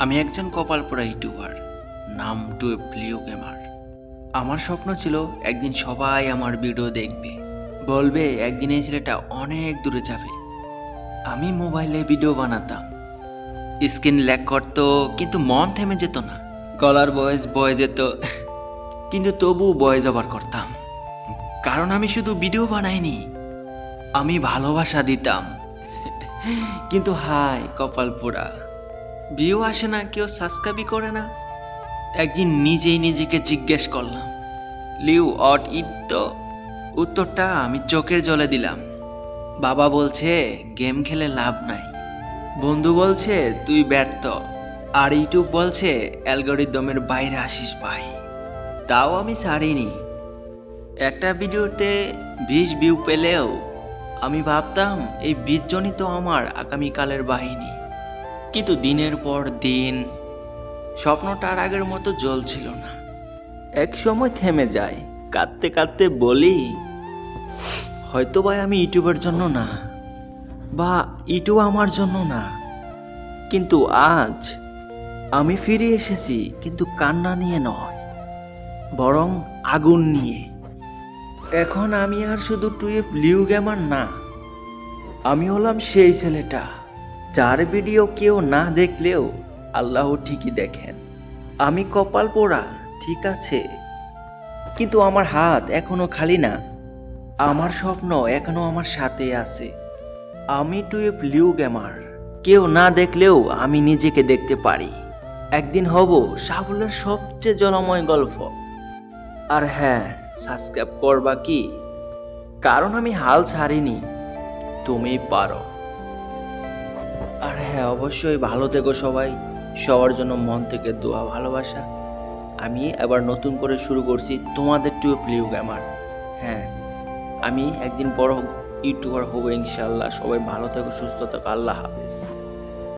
আমি একজন কপাল কপালপোড়া ইউটিউবার, নাম টুয়েব লিও গেমার। আমার স্বপ্ন ছিল একদিন সবাই আমার ভিডিও দেখবে। বলবে, একদিন এই ছেলেটা অনেক দূরে যাবে। আমি মোবাইলে ভিডিও বানাতাম। স্ক্রিন ল্যাক করতো, কিন্তু মন থেমে যেত না। গলার বয়স বয়ে যেত, কিন্তু তবু বয়ে যাবার করতাম। কারণ আমি শুধু ভিডিও বানাইনি, আমি ভালোবাসা দিতাম। কিন্তু হাই কপাল পোড়া ভিউ আসে না, কেউ সাবস্ক্রাইবই করে না। একদিন নিজেই নিজেকে জিজ্ঞেস করলাম, লিউ, অট ইট তো? উত্তরটা আমি চোখের জলে দিলাম। বাবা বলছে, গেম খেলে লাভ নাই। বন্ধু বলছে, তুই ব্যর্থ। আর ইউটিউব বলছে, অ্যালগোরিদমের বাইরে আসিস ভাই। তাও আমি ছাড়িনি। একটা ভিডিওতে বিশ ভিউ পেলেও আমি ভাবতাম, এই বিশজনই তো আমার আগামীকালের বাহিনী। কিন্তু দিনের পর দিন, স্বপ্নটা আর আগের মতো জ্বলছিল না। এক সময় থেমে যায় কাঁদতে কাঁদতে বলি হয়তো ভাই আমি ইউটিউবের জন্য না, বা ইউটিউব আমার জন্য না, কিন্তু আজ আমি ফিরে এসেছি, কিন্তু কান্না নিয়ে নয়, বরং আগুন নিয়ে। এখন আমি আর শুধু টুয়েব লিউ গেমার না, আমি হলাম সেই ছেলেটা। যার ভিডিও কেউ না দেখলেও আল্লাহ ঠিকই দেখেন। আমি কপাল পোড়া, ঠিক আছে। কিন্তু আমার হাত এখনও খালি না। আমার স্বপ্ন এখনও আমার সাথে আছে। আমি টুয়েব লিউ গেমার কেউ না দেখলেও আমি নিজেকে দেখতে পারি। একদিন হব সাফল্যের সবচেয়ে জলময় গল্প। আর হ্যাঁ সাবস্ক্রাইব করবা কি? কারণ আমি হাল ছাড়িনি। তুমি পারো। আর হ্যাঁ অবশ্যই ভালো থেকো সবাই। সবার জন্য মন থেকে দোয়া, ভালোবাসা। আমি এবার নতুন করে শুরু করছি তোমাদের টু প্লিউ গ্যামার। হ্যাঁ আমি একদিন বড় ইউটিউবার হব ইনশাল্লাহ সবাই ভালো থেকো, সুস্থ থাকো। আল্লাহ হাফেজ।